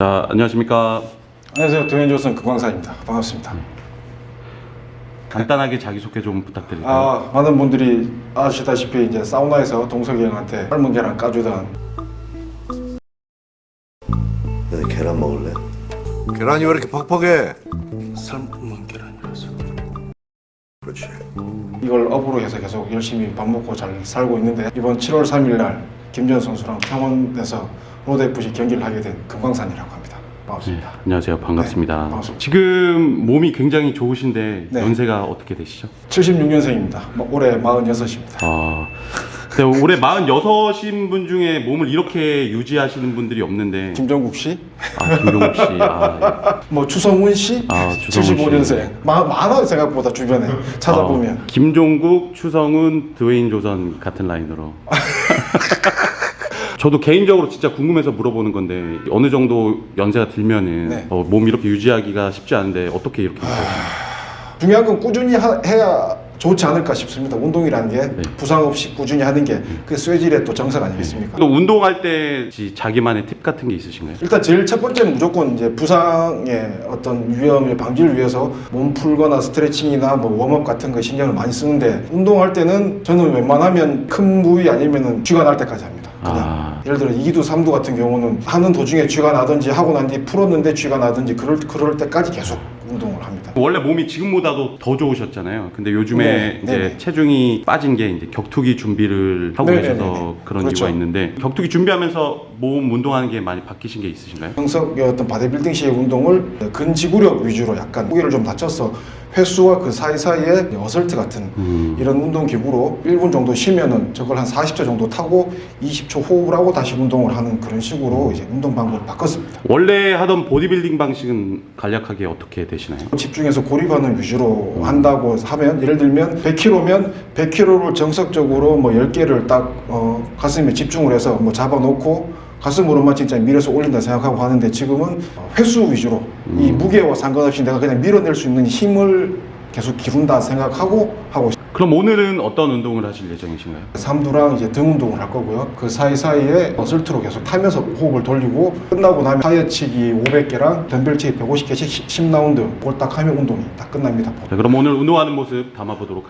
자, 안녕하십니까. 안녕하세요. 도현조선 금광사입니다. 반갑습니다. 간단하게 자기소개 좀 부탁드릴게요. 아, 많은 분들이 아시다시피 이제 사우나에서 동석이 형한테 삶은 계란 까주던 너네 계란 먹을래? 계란이 왜 이렇게 퍽퍽해? 삶은 계란이라서 그렇지. 이걸 업으로 해서 계속 열심히 밥 먹고 잘 살고 있는데 이번 7월 3일 날 김전 선수랑 창원에서 로드FC 경기를 하게 된 금광산이라고 합니다. 네, 반갑습니다. 안녕하세요. 반갑습니다. 네, 반갑습니다. 지금 몸이 굉장히 좋으신데 네. 연세가 어떻게 되시죠? 76년생입니다. 올해 46입니다. 아, 올해 46인 분 중에 몸을 이렇게 유지하시는 분들이 없는데 김정국 씨, 아, 김종국 씨. 아, 뭐 추성훈 씨, 아, 추성훈 75년생. 마, 많아 생각보다 주변에 네. 찾아보면. 어, 김종국, 추성훈, 드웨인 조선 같은 라인으로. 저도 개인적으로 진짜 궁금해서 물어보는 건데 어느 정도 연세가 들면은 네. 어, 몸 이렇게 유지하기가 쉽지 않은데 어떻게 이렇게 중요한 건 꾸준히 하- 해야 좋지 않을까 싶습니다. 운동이라는 게 네. 부상 없이 꾸준히 하는 게 그 쇠질의 또 정석 아니겠습니까? 또 운동할 때 자기만의 팁 같은 게 있으신가요? 일단 제일 첫 번째는 무조건 이제 부상의 어떤 위험을 방지를 위해서 몸 풀거나 스트레칭이나 뭐 웜업 같은 거 신경을 많이 쓰는데 운동할 때는 저는 웬만하면 큰 부위 아니면은 쥐가 날 때까지 합니다. 그냥 아. 예를 들어 2두, 3두 같은 경우는 하는 도중에 쥐가 나든지 하고 난 뒤 풀었는데 쥐가 나든지 그럴 그럴 때까지 계속 운동을 합니다. 원래 몸이 지금보다도 더 좋으셨잖아요. 근데 요즘에 네, 이제 네네. 체중이 빠진 게 이제 격투기 준비를 하고 네네네네. 계셔서 그런 그렇죠. 이유가 있는데 격투기 준비하면서 몸 운동하는 게 많이 바뀌신 게 있으신가요? 정석의 어떤 바디빌딩식 운동을 근지구력 위주로 약간 무게를 좀 낮춰서 횟수와 그 사이사이에 어설트 같은 음. 이런 운동 기구로 1분 정도 쉬면은 저걸 한 40초 정도 타고 20초 호흡을 하고 다시 운동을 하는 그런 식으로 이제 운동 방법을 바꿨습니다. 원래 하던 보디빌딩 방식은 간략하게 어떻게 되시나요? 집중해서 고립하는 위주로 한다고 하면 예를 들면 100kg면 100kg를 정석적으로 뭐 10개를 딱 어, 가슴에 집중을 해서 뭐 잡아놓고 가슴으로만 진짜 밀어서 올린다 생각하고 하는데 지금은 횟수 위주로 이 무게와 상관없이 내가 그냥 밀어낼 수 있는 힘을 계속 기른다 생각하고 하고. 그럼 오늘은 어떤 운동을 하실 예정이신가요? 삼두랑 이제 등 운동을 할 거고요. 그 사이사이에 어슬트로 계속 타면서 호흡을 돌리고 끝나고 나면 하이어치기 500개랑 덤벨치기 150개씩 10라운드 그걸 딱 하면 운동이 딱 끝납니다. 자, 그럼 오늘 운동하는 모습 담아보도록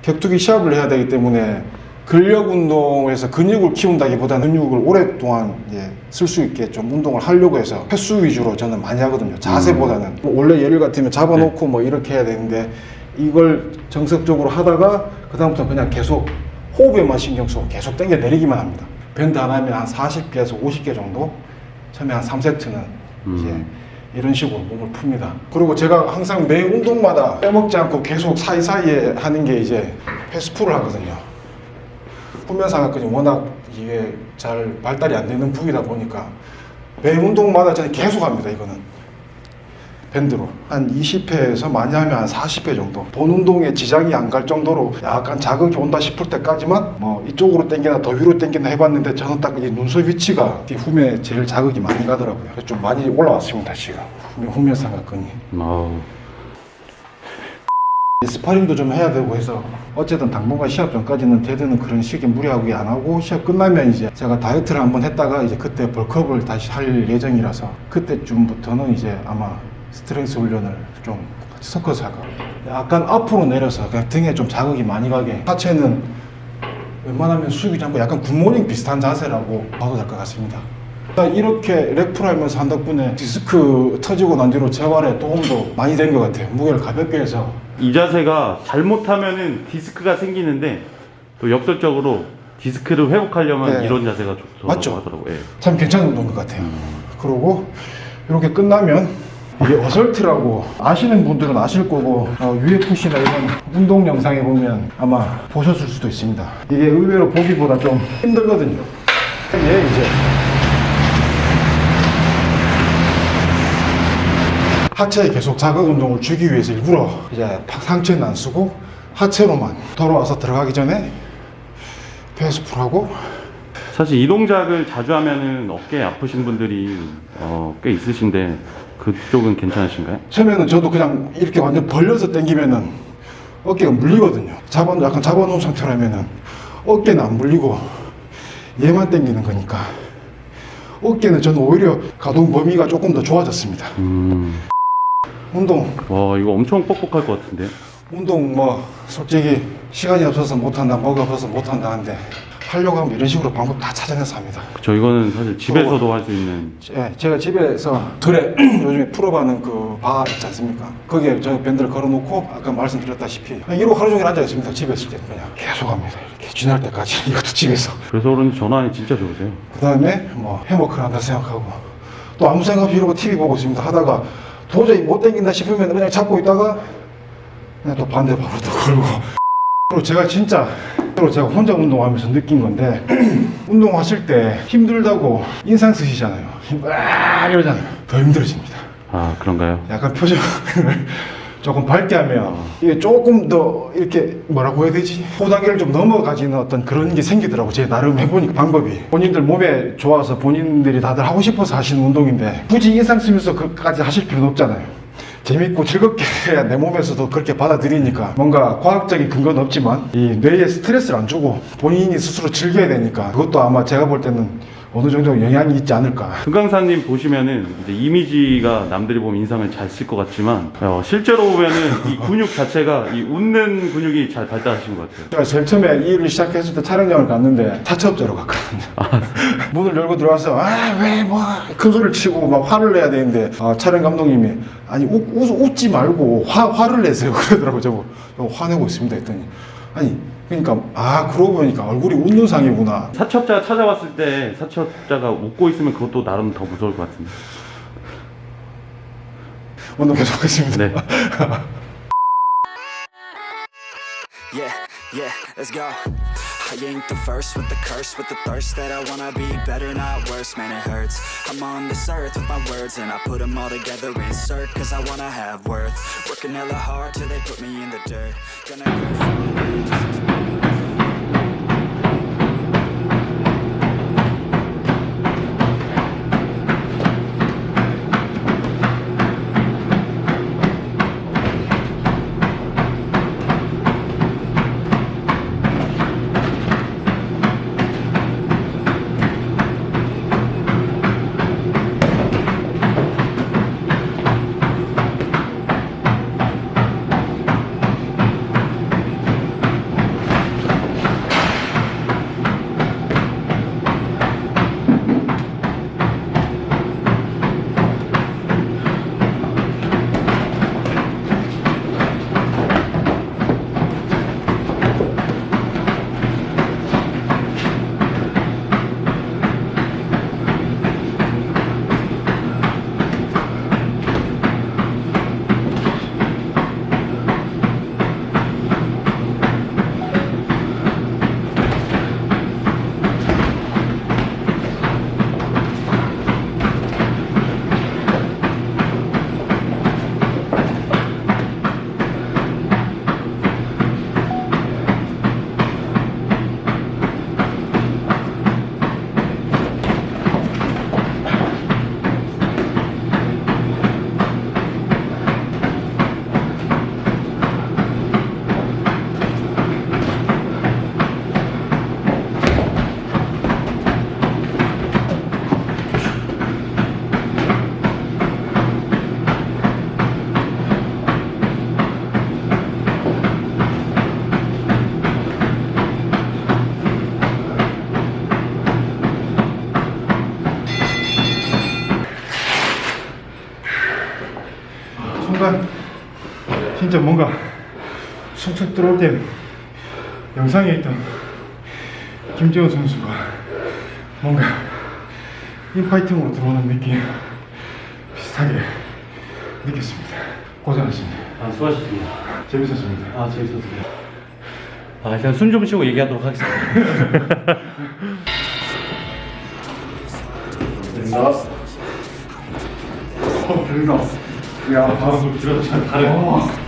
격투기 시합을 해야 되기 때문에 근력 운동에서 근육을 키운다기보다는 근육을 오랫동안 쓸 수 있게 좀 운동을 하려고 해서 횟수 위주로 저는 많이 하거든요. 자세보다는 뭐 원래 예를 같으면 잡아놓고 뭐 이렇게 해야 되는데 이걸 정석적으로 하다가 그다음부터 그냥 계속 호흡에만 신경 쓰고 계속 당겨 내리기만 합니다. 밴드 하나면 한 40개에서 50개 정도 처음에 한 3세트는 이제 이런 식으로 몸을 풉니다. 그리고 제가 항상 매 운동마다 빼먹지 않고 계속 사이사이에 하는 게 이제 패스풀을 하거든요. 후면상하근이 워낙 이게 잘 발달이 안 되는 부위다 보니까 매 운동마다 저는 계속 합니다. 이거는. 밴드로. 한 20회에서 많이 하면 한 40회 정도. 본 운동에 지장이 안 갈 정도로 약간 자극이 온다 싶을 때까지만 뭐 이쪽으로 당기나 더 위로 당기나 해봤는데 저는 딱 이 눈썹 위치가 이 후면에 제일 자극이 많이 가더라고요. 좀 많이 올라왔습니다 지금. 후면, 후면상하근이. 아우, 스파링도 좀 해야 되고 해서 어쨌든 당분간 시합 전까지는 대드는 그런 식에 무리하게 안 하고 시합 끝나면 이제 제가 다이어트를 한번 했다가 이제 그때 벌크업을 다시 할 예정이라서 그때쯤부터는 이제 아마 스트렝스 훈련을 좀 섞어서 할까. 약간 앞으로 내려서 그냥 등에 좀 자극이 많이 가게. 하체는 웬만하면 숙이지 않고 약간 굿모닝 비슷한 자세라고 봐도 될 것 같습니다 이렇게 랩풀 하면서 한 덕분에 디스크 터지고 난 뒤로 재활에 도움도 많이 된 것 같아요 무게를 가볍게 해서 이 자세가 잘못하면은 디스크가 생기는데 또 역설적으로 디스크를 회복하려면 네. 이런 자세가 좋다고 맞죠? 하더라고요. 예. 참 괜찮은 운동인 것 같아요. 그리고 이렇게 끝나면 이게 어설트라고 아시는 분들은 아실 거고 어, UFC나 이런 운동 영상에 보면 아마 보셨을 수도 있습니다. 이게 의외로 보기보다 좀 힘들거든요. 이게 이제 하체에 계속 자극 운동을 주기 위해서 일부러 이제 상체는 안 쓰고 하체로만 돌아와서 들어가기 전에 페이스풀하고 사실 이 동작을 자주 하면은 어깨 아프신 분들이 어, 꽤 있으신데 그쪽은 괜찮으신가요? 처음에는 저도 그냥 이렇게 완전 벌려서 당기면은 어깨가 물리거든요. 잡아 약간 잡아놓은 상태라면은 어깨는 안 물리고 얘만 당기는 거니까 어깨는 저는 오히려 가동 범위가 조금 더 좋아졌습니다. 음. 운동. 와 이거 엄청 뻑뻑할 것 같은데. 운동 뭐 솔직히 시간이 없어서 못한다 뭐가 없어서 못한다 하는데 하려고 하면 이런 식으로 방법 다 찾아내서 합니다. 저 이거는 사실 집에서도 할 수 있는. 예, 제가 집에서 들에 요즘에 풀어가는 그 바 있지 않습니까? 거기에 저 밴드를 걸어놓고 아까 말씀드렸다시피 그냥 이러고 하루 종일 앉아 있습니다 집에 있을 때 그냥. 계속 합니다 이렇게. 지날 때까지 이것도 집에서. 그래서 그런지 전환이 진짜 좋으세요. 그 다음에 뭐 해머크를 한다 생각하고 또 아무 생각 없이 이러고 TV 보고 있습니다. 하다가 도저히 못 땡긴다 싶으면 그냥 잡고 있다가 그냥 또 반대방으로 또 걸고. 그리고 제가 진짜 로 제가 혼자 운동하면서 느낀 건데 운동하실 때 힘들다고 인상 쓰시잖아요. 막 이러잖아요. 더 힘들어집니다. 아 그런가요? 약간 표정을 조금 밝게 하면 이게 조금 더 이렇게 뭐라고 해야 되지? 호단계를 좀 넘어가지는 어떤 그런 게 생기더라고. 제 나름 해보니까 방법이. 본인들 몸에 좋아서 본인들이 다들 하고 싶어서 하시는 운동인데 굳이 인상 쓰면서 그까지 하실 필요는 없잖아요. 재밌고 즐겁게 해야 내 몸에서도 그렇게 받아들이니까 뭔가 과학적인 근거는 없지만 이 뇌에 스트레스를 안 주고 본인이 스스로 즐겨야 되니까 그것도 아마 제가 볼 때는 어느 정도 영향이 있지 않을까. 금강사님 보시면은 이제 이미지가 남들이 보면 인상을 잘 쓸 것 같지만 어, 실제로 보면은 이 근육 자체가 이 웃는 근육이 잘 발달하신 것 같아요. 제가 제일 처음에 이 일을 시작했을 때 촬영장을 갔는데 사채업자로 갔거든요. 문을 열고 들어와서 아 왜 뭐 큰 소리를 치고 막 화를 내야 되는데 아, 촬영 감독님이 아니 웃, 웃, 지 말고 화, 화를 내세요 그러더라고 저거 저거 화내고 있습니다 했더니 아니 그러니까 아 그러고 보니까 얼굴이 웃는 상이구나 사채업자가 찾아왔을 때 사채업자가 웃고 있으면 그것도 나름 더 무서울 것 같은데. 오늘 계속하겠습니다. 네. Yeah, yeah, let's go. I ain't the first with the curse, with the thirst that I wanna be better, not worse, man, it hurts. I'm on this earth with my words, and I put them all together, insert, cause I wanna have worth. Working hella hard till they put me in the dirt. Gonna go far. 진짜 뭔가 숨척 들어올 때 영상에 있던 김재원 선수가 뭔가 인파이팅으로 들어오는 느낌 비슷하게 느꼈습니다. 고생하셨습니다. 아 수고하셨습니다. 재밌었습니다. 아 재밌었습니다. 아 일단 숨 좀 쉬고 얘기하도록 하겠습니다. 어, 별나. 야, 방금 들었잖아. 다른.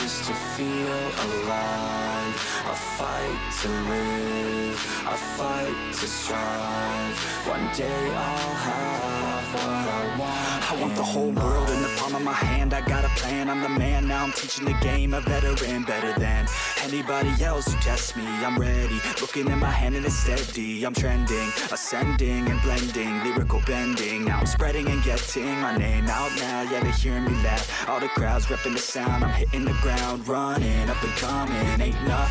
just to feel alive. A fight to live, a fight to strive. One day I'll have what I want. I want the whole world in the palm of my hand. I got a plan, I'm the man. Now I'm teaching the game, a veteran, better than anybody else who tests me. I'm ready, looking in my hand and it's steady. I'm trending, ascending and blending, lyrical bending. Now I'm spreading and getting my name out now. Yeah, they hearing me laugh. All the crowds repping the sound. I'm hitting the ground, running up and coming. Ain't nothing.